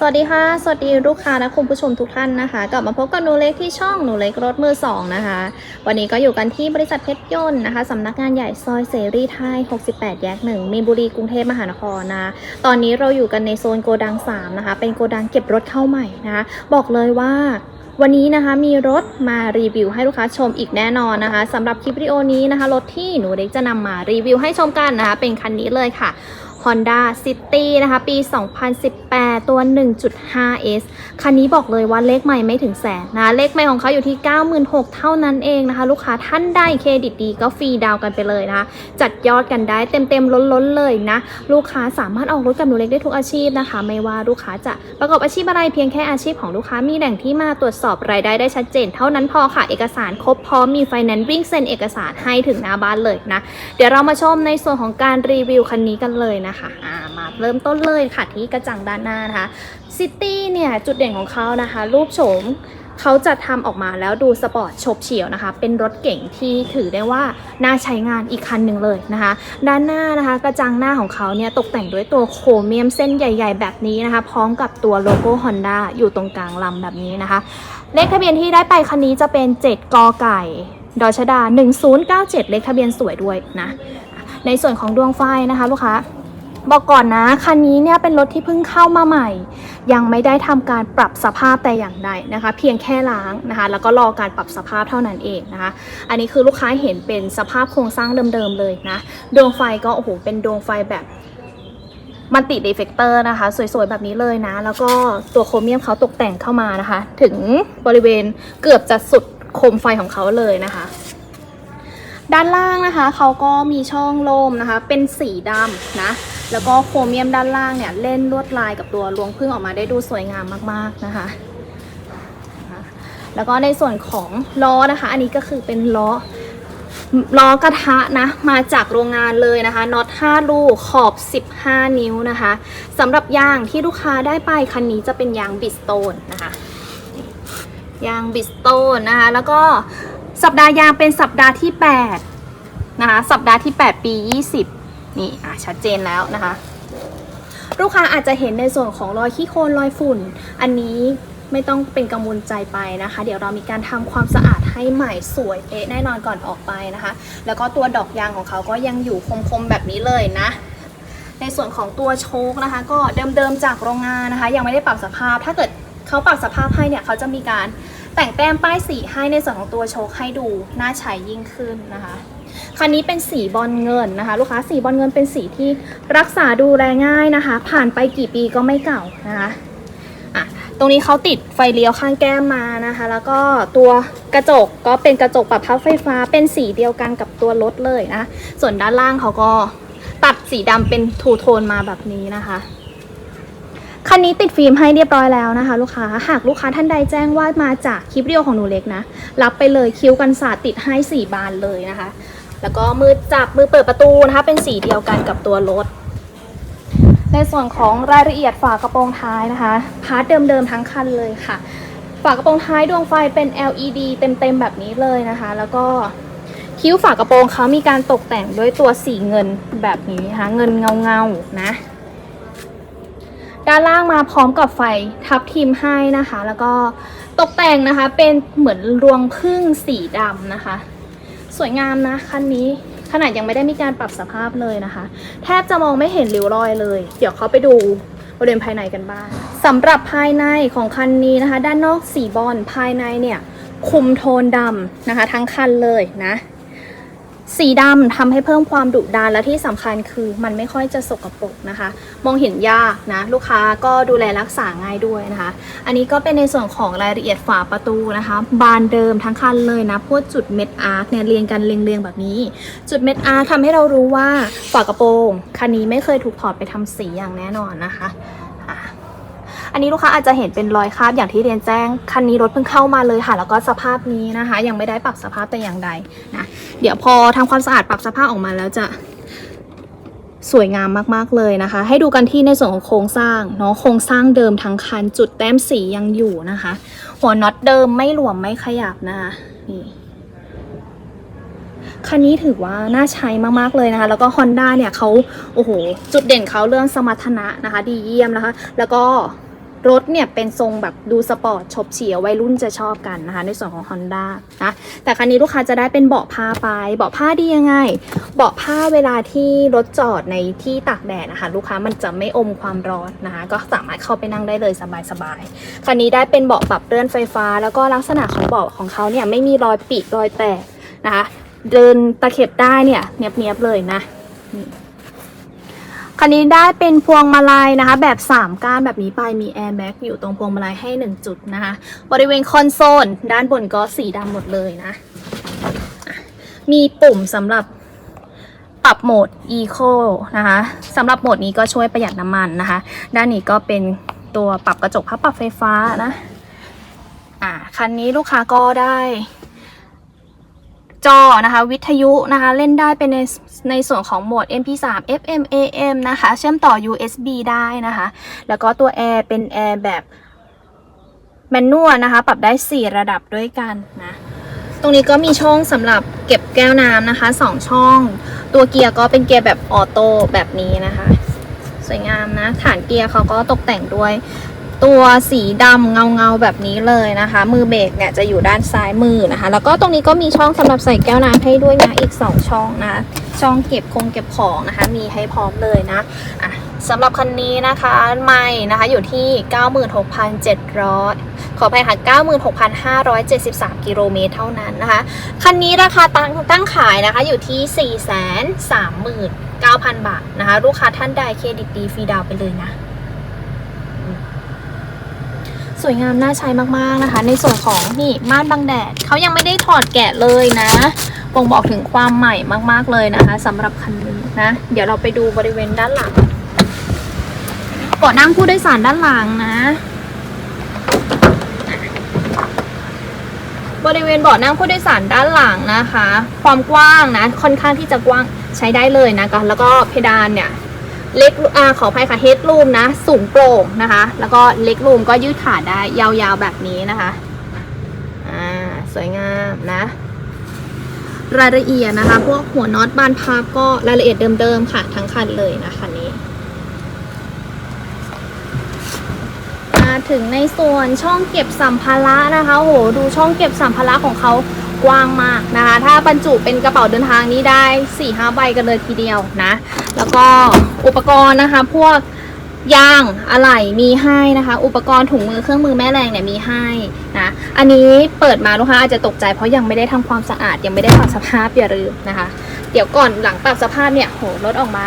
สวัสดีค่ะ สวัสดีลูกค้าและคุณผู้ชมทุกท่านนะคะ กลับมาพบกับหนูเล็กที่ช่องหนูเล็กรถมือสองนะคะ วันนี้ก็อยู่กันที่บริษัทเพชรยนต์นะคะสำนักงานใหญ่ซอยเสรีไทย 68 แยกหนึ่งมีนบุรีกรุงเทพมหานครนะตอนนี้เราอยู่กันในโซนโกดัง 3 นะคะ เป็นโกดังเก็บรถเข้าใหม่นะคะบอกเลยว่าวันนี้นะคะมีรถมารีวิวให้ลูกค้าชมอีกแน่นอนนะคะสำหรับคลิปวิดีโอนี้นะคะรถที่หนูเล็กจะนำมารีวิวให้ชมกันนะคะเป็นคันนี้เลยค่ะ Honda City นะคะ ปี 2018 ตัว 1.5S คันนี้บอกเลยว่าเลขใหม่ไม่ถึงแสนนะ เลขใหม่ของเขาอยู่ที่ 96,000 เท่านั้นเองนะคะ ลูกค้าท่านได้เครดิตดีก็ฟรีดาวน์กันไปเลยนะคะ จัดยอดกันได้เต็มๆ ล้นๆ เลยนะ ลูกค้าสามารถออกรถกับหนูเล็กได้ทุกอาชีพนะคะ ไม่ว่าลูกค้าจะประกอบอาชีพอะไรเพียงแค่อาชีพของลูกค้ามีแหล่งที่มาตรวจสอบรายได้ได้ชัดเจน เท่านั้นพอค่ะเอกสารครบพร้อมมีไฟแนนซ์วิ่งเซ็นเอกสารให้ถึงหน้าบ้านเลยนะ เดี๋ยวเรามาชมในส่วนของการรีวิวคันนี้กันเลยนะคะอ่ามาเริ่มต้นเลยค่ะที่กระจังด้านหน้านะคะซิตี้เนี่ยจุดเด่นของเขานะคะ รูปโฉมเขาจะทำออกมาแล้วดูสปอร์ตโฉบเฉี่ยวนะคะ เป็นรถเก่งที่ถือได้ว่าน่าใช้งานอีกคันหนึ่งเลยนะคะ ด้านหน้านะคะ กระจังหน้าของเขาเนี่ยตกแต่งด้วยตัวโครเมียมเส้นใหญ่ ๆ แบบนี้นะคะ พร้อมกับตัวโลโก้ Honda อยู่ตรงกลางลำแบบนี้นะคะ เลขทะเบียนที่ได้ไปคันนี้จะเป็น 7 กอไก่ดอชดา 1097 เลขทะเบียนสวยด้วยนะ ในส่วนของดวงไฟนะคะลูกค้า บอกก่อนนะ คันนี้เนี่ยเป็นรถที่เพิ่งเข้ามาใหม่ ยังไม่ได้ทำการปรับสภาพแต่อย่างใดนะคะ เพียงแค่ล้างนะคะ แล้วก็รอการปรับสภาพเท่านั้นเองนะคะ อันนี้คือลูกค้าเห็นเป็นสภาพโครงสร้างเดิมๆเลยนะดวงไฟก็โอ้โหเป็นดวงไฟแบบมัลติดีเฟกเตอร์นะคะ สวยๆ แบบนี้เลยนะ แล้วก็ตัวโครเมียมเขาตกแต่งเข้ามานะคะ ถึงบริเวณเกือบจะสุดโคมไฟของเขาเลยนะคะ ด้านล่างนะคะเขาก็มีช่องโล่มนะคะ เป็นสีดำนะ แล้วก็โครเมียมด้านล่างเนี่ยเล่นลวดลายกับตัวรวงพึ่งออกมาได้ดูสวยงามมากๆนะคะ แล้วก็ในส่วนของล้อนะคะ อันนี้ก็คือเป็นล้อล้อกระทะนะมาจากโรงงานเลยนะคะน็อต 5 ลูกขอบ 15 นิ้วนะคะสำหรับยางที่ลูกค้าได้ไปคันนี้จะเป็นยางบิสโตนนะคะยางบิสโตนนะคะ แล้วก็ สัปดาห์ยางเป็นสัปดาห์ที่ 8 นะคะ สัปดาห์ที่ 8 ปี 20 นี่อะชัดเจนแล้วนะคะ ลูกค้าอาจจะเห็นในส่วนของรอยขี้โคลนรอยฝุ่น อันนี้ไม่ต้องเป็นกังวลใจไปนะคะ เดี๋ยวเรามีการทำความสะอาดให้ใหม่สวยเป๊ะแน่นอนก่อนออกไปนะคะ แล้วก็ตัวดอกยางของเขาก็ยังอยู่คมๆแบบนี้เลยนะ ในส่วนของตัวโชคนะคะ ก็เดิมๆจากโรงงานนะคะ ยังไม่ได้ปรับสภาพ ถ้าเกิดเขาปรับสภาพให้เนี่ยเขาจะมีการ แต่งแต้มป้ายสีให้ในส่วนของตัวโชคให้ดูน่าใช้ยิ่งขึ้นนะคะคันนี้เป็นสีบอลเงินนะคะ ลูกค้าสีบอลเงินเป็นสีที่รักษาดูแลง่ายนะคะ ผ่านไปกี่ปีก็ไม่เก่านะคะอะตรงนี้เขาติดไฟเลี้ยวข้างแก้มมานะคะ แล้วก็ตัวกระจกก็เป็นกระจกปรับพับไฟฟ้าเป็นสีเดียวกันกับตัวรถเลยนะ ส่วนด้านล่างเขาก็ตัดสีดำเป็นทูโทนมาแบบนี้นะคะ คันนี้ติดฟิล์มให้เรียบร้อยแล้วนะคะ ลูกค้าหากลูกค้าท่านใดแจ้งว่ามาจากคลิปวิดีโอของหนูเล็กนะ รับไปเลยคิ้วกันศาสตร์ติดให้ 4 บานเลยนะคะ แล้วก็มือจับมือเปิดประตูนะคะ เป็นสีเดียวกันกับตัวรถ ในส่วนของรายละเอียดฝากระโปรงท้ายนะคะ พาร์ทเดิมๆทั้งคันเลยค่ะ ฝากระโปรงท้ายดวงไฟเป็น LED เต็มๆแบบนี้เลยนะคะ แล้วก็คิ้วฝากระโปรงเขามีการตกแต่งด้วยตัวสีเงินแบบนี้นะคะเงินเงาๆนะ ด้านล่างมาพร้อมกับไฟทับทิมให้นะคะ แล้วก็ตกแต่งนะคะเป็นเหมือนรวงพึ่งสีดำนะคะ สวยงามนะคันนี้ขนาดยังไม่ได้มีการปรับสภาพเลยนะคะ แทบจะมองไม่เห็นริ้วรอยเลย เดี๋ยวเขาไปดูบริเวณภายในกันบ้างสำหรับภายในของคันนี้นะคะ ด้านนอกสีบอลภายในเนี่ยคุมโทนดำนะคะ ทั้งคันเลยนะ สีดำทำให้เพิ่มความดุดันและที่สำคัญคือมันไม่ค่อยจะสกปรกนะคะ มองเห็นยากนะ ลูกค้าก็ดูแลรักษาง่ายด้วยนะคะ อันนี้ก็เป็นในส่วนของรายละเอียดฝาประตูนะคะ บานเดิมทั้งคันเลยนะพวกจุดเม็ดอาร์คเนี่ยเรียงกันเรียงๆแบบนี้ จุดเม็ดอาร์คทำให้เรารู้ว่าฝากระโปรงคันนี้ไม่เคยถูกถอดไปทำสีอย่างแน่นอนนะคะ อันนี้ลูกค้าอาจจะเห็นเป็นรอยคราบอย่างที่เรียนแจ้ง คันนี้รถเพิ่งเข้ามาเลยค่ะ แล้วก็สภาพนี้นะคะ ยังไม่ได้ปรับสภาพแต่อย่างใดนะ เดี๋ยวพอทำความสะอาดปรับสภาพออกมาแล้วจะสวยงามมากๆเลยนะคะ ให้ดูกันที่ในส่วนของโครงสร้างเนาะโครงสร้างเดิมทั้งคันจุดแต้มสียังอยู่นะคะ หัวน็อตเดิมไม่หลวมไม่ขยับนะคะนี่คันนี้ถือว่าน่าใช้มากๆเลยนะคะ แล้วก็ Honda เนี่ยเขาโอ้โห จุดเด่นเขาเรื่องสมรรถนะนะคะ ดีเยี่ยมนะคะ แล้วก็ รถเนี่ยเป็นทรงแบบดูสปอร์ตชบเฉียววัยรุ่นจะชอบกันนะคะ ในส่วนของ Honda นะแต่คันนี้ลูกค้าจะได้เป็นเบาะผ้าไป เบาะผ้าดียังไง เบาะผ้าเวลาที่รถจอดในที่ตากแดดนะคะ ลูกค้ามันจะไม่อมความร้อนนะคะ ก็สามารถเข้าไปนั่งได้เลยสบายๆคันนี้ได้เป็นเบาะปรับเลื่อนไฟฟ้า แล้วก็ลักษณะของเบาะของเขาเนี่ยไม่มีรอยปีกรอยแตกนะคะ เดินตะเข็บได้เนี่ยเนียบๆเลยนะนี่ คันนี้ได้เป็นพวงมาลัยนะคะ แบบ 3 ก้านแบบนี้ไปมีแอร์แบ็กอยู่ตรงพวงมาลัยให้ 1 จุดนะคะ บริเวณคอนโซล ด้านบนก็สีดำหมดเลยนะ มีปุ่มสำหรับปรับโหมด Eco นะคะสำหรับโหมดนี้ก็ช่วยประหยัดน้ำมันนะคะ ด้านนี้ก็เป็นตัวปรับกระจกพับปรับไฟฟ้านะอ่าคันนี้ลูกค้าก็ได้ จอนะคะวิทยุนะคะเล่นได้เป็นในในส่วนของโหมด MP3 FM AM นะคะเชื่อมต่อ USB ได้นะคะ แล้วก็ตัวแอร์เป็นแอร์แบบแมนนวลนะคะปรับได้ 4 ระดับด้วยกันนะตรงนี้ก็มีช่องสำหรับเก็บแก้วน้ำนะคะ 2 ช่อง ตัวเกียร์ก็เป็นเกียร์แบบออโต้แบบนี้นะคะ สวยงามนะฐานเกียร์เขาก็ตกแต่งด้วย ตัวสีดำเงาเงาๆแบบนี้เลยนะคะ มือเบรกเนี่ยจะอยู่ด้านซ้ายมือนะคะ แล้วก็ตรงนี้ก็มีช่องสำหรับใส่แก้วน้ำให้ด้วยนะอีก 2 ช่องนะ ช่องเก็บคงเก็บของนะคะ มีให้พร้อมเลยนะอะสำหรับคันนี้นะคะไม่นะคะอยู่ที่ 96,700 ขออภัยค่ะ 96,573 กิโลเมตรเท่านั้นนะคะ คันนี้ราคาตั้งตั้งขายนะคะอยู่ที่ 439,000 บาทนะคะ ลูกค้าท่านใดเครดิตดีฟรีดาวไปเลยนะ ส วยงามน่าใช้มากๆนะคะ ในส่วนของนี่ม่านบังแดดเขายังไม่ได้ถอดแกะเลยนะบ่งบอกถึงความใหม่มากๆเลยนะคะสำหรับคันนี้นะ เดี๋ยวเราไปดูบริเวณด้านหลังเบาะนั่งผู้โดยสารด้านหลังนะบริเวณเบาะนั่งผู้โดยสารด้านหลังนะคะ ความกว้างนะ ค่อนข้างที่จะกว้างใช้ได้เลยนะคะแล้วก็เพดานเนี่ย เล็กอ่าขออภัยค่ะเฮดรูมนะ สูงโปร่งนะคะ แล้วก็เล็กรูมก็ยืดขาได้ยาวๆแบบนี้นะคะอ่าสวยงามนะ รายละเอียดนะคะ พวกหัวน็อตบานพับก็รายละเอียดเดิมๆค่ะ ทั้งคันเลยนะคะนี้มาถึงในส่วนช่องเก็บสัมภาระนะคะโหดูช่องเก็บสัมภาระของเขา กว้างมากนะคะ ถ้าบรรจุเป็นกระเป๋าเดินทางนี้ได้4ี่ห้าใบกันเลยทีเดียวนะ แล้วก็อุปกรณ์นะคะ พวกยางอะไหล่มีให้นะคะ อุปกรณ์ถุงมือเครื่องมือแม่แรงเนี่ยมีให้นะ อันนี้เปิดมาลูกค้าอาจจะตกใจเพราะยังไม่ได้ทำความสะอาดยังไม่ได้ปรับสภาพอย่าลืมนะคะ เดี๋ยวก่อนหลังปรับสภาพเนี่ยโหรถออกมา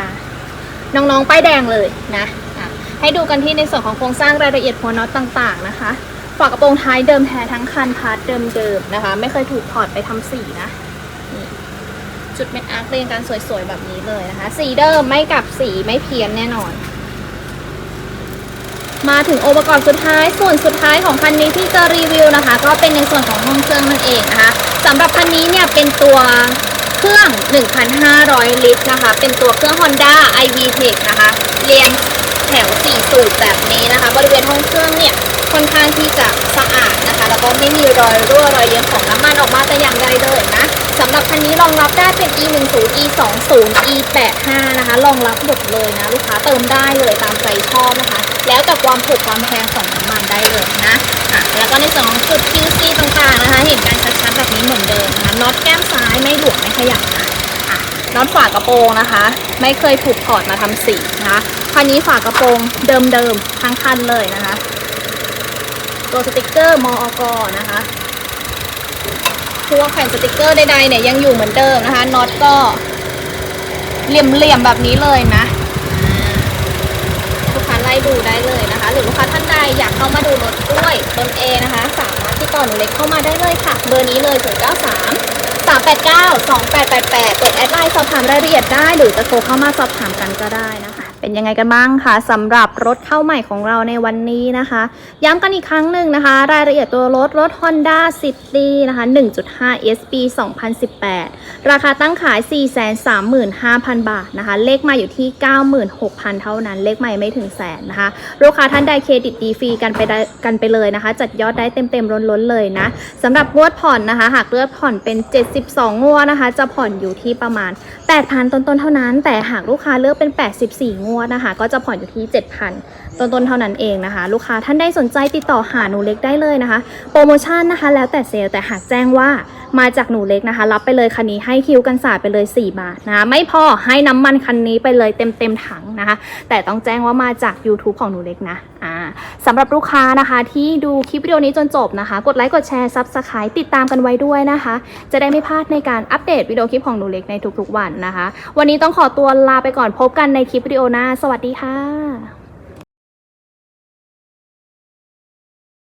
น้องๆป้ายแดงเลยนะอะให้ดูกันที่ในส่วนของโครงสร้างรายละเอียดหัวน็อตต่าง ๆนะคะ ฝากระโปรงท้ายเดิมแท้ทั้งคันพาร์ทเดิมๆนะคะ ไม่เคยถูกถอดไปทำสีนะนี่จุดเม็ดอาร์คเรียงกันสวยๆแบบนี้เลยนะคะ สีเดิมไม่กลับสีไม่เพี้ยนแน่นอน มาถึงองค์ประกอบสุดท้ายส่วนสุดท้ายของคันนี้ที่จะรีวิวนะคะ ก็เป็นในส่วนของห้องเครื่องนั่นเองนะคะสำหรับคันนี้เนี่ยเป็นตัวเครื่อง 1,500 ลิตรนะคะ เป็นตัวเครื่อง Honda iV Tech นะคะ เรียง แถว4สูบแบบนี้นะคะ บริเวณห้องเครื่องเนี่ยค่อนข้างที่จะสะอาดนะคะ แล้วก็ไม่มีรอยรั่วรอยเยิ้มของน้ำมันออกมาแต่อย่างใดเลยนะสำหรับคันนี้รองรับได้เป็น e10 e20 e85 นะคะรองรับหมดเลยนะลูกค้าเติมได้เลยตามใจชอบนะคะ แล้วแต่ความถูกความแพงของน้ำมันได้เลยนะอะแล้วก็ในส่วนของจุด QC ต่างๆนะคะ เห็นการชัดๆแบบนี้เหมือนเดิมนะคะน็อตแก้มซ้ายไม่หลวมไม่ขยับนะ น็อตฝากระโปรงนะคะ ไม่เคยถูกถอดมาทำสีนะคะคันนี้ฝากระโปรงเดิมๆทั้งคันเลยนะคะตัวสติกเกอร์มอกนะคะพวกแผ่นสติกเกอร์ใดๆเนี่ยยังอยู่เหมือนเดิมนะคะน็อตก็เหลี่ยมๆแบบนี้เลยนะลูกค้าไล่ดูได้เลยนะคะ หรือลูกค้าท่านใดอยากเข้ามาดูรถด้วยตนเองนะคะ สามารถติดต่อหนูเล็กเข้ามาได้เลยค่ะ เบอร์นี้เลย0 3 3 8 9 2 8 8 8เปิดแอดไลน์สอบถามรายละเอียดได้ หรือจะโทรเข้ามาสอบถามกันก็ได้นะคะ เป็นยังไงกันบ้างคะสำหรับรถเข้าใหม่ของเราในวันนี้นะคะ ย้ำกันอีกครั้งหนึ่งนะคะ รายละเอียดตัวรถรถ Honda City นะคะ 1.5 SP 2018 ราคาตั้งขาย 435,000 บาทนะคะ เลขมาอยู่ที่ 96,000 เท่านั้น เลขใหม่ไม่ถึงแสนนะคะ ลูกค้าท่านใดเครดิตดีฟรีกันไปได้กันไปเลยนะคะ จัดยอดได้เต็มๆล้นๆเลยนะสำหรับงวดผ่อนนะคะ หากเลือกผ่อนเป็น 72 งวดนะคะ จะผ่อนอยู่ที่ประมาณ 8,000 ต้นๆเท่านั้น แต่หากลูกค้าเลือกเป็น 84 งวงวดนะคะ ก็จะผ่อนอยู่ที่ 7,000 ต้นๆเท่านั้นเองนะคะ ลูกค้าท่านใดสนใจติดต่อหาหนูเล็กได้เลยนะคะ โปรโมชั่นนะคะ แล้วแต่เซลล์แต่หากแจ้งว่า มาจากหนูเล็กนะคะ รับไปเลยคันนี้ให้คิวกันศาสตร์ไปเลย 4 บาทนะคะไม่พอให้น้ำมันคันนี้ไปเลยเต็มเต็มถังนะคะ แต่ต้องแจ้งว่ามาจาก YouTube ของหนูเล็กนะอ่าสำหรับลูกค้านะคะ ที่ดูคลิปวิดีโอนี้จนจบนะคะ กดไลค์กดแชร์ซับสไครต์ติดตามกันไว้ด้วยนะคะ จะได้ไม่พลาดในการอัปเดตวิดีโอคลิปของหนูเล็กในทุกๆวันนะคะ วันนี้ต้องขอตัวลาไปก่อนพบกันในคลิปวิดีโอหน้า สวัสดีค่ะ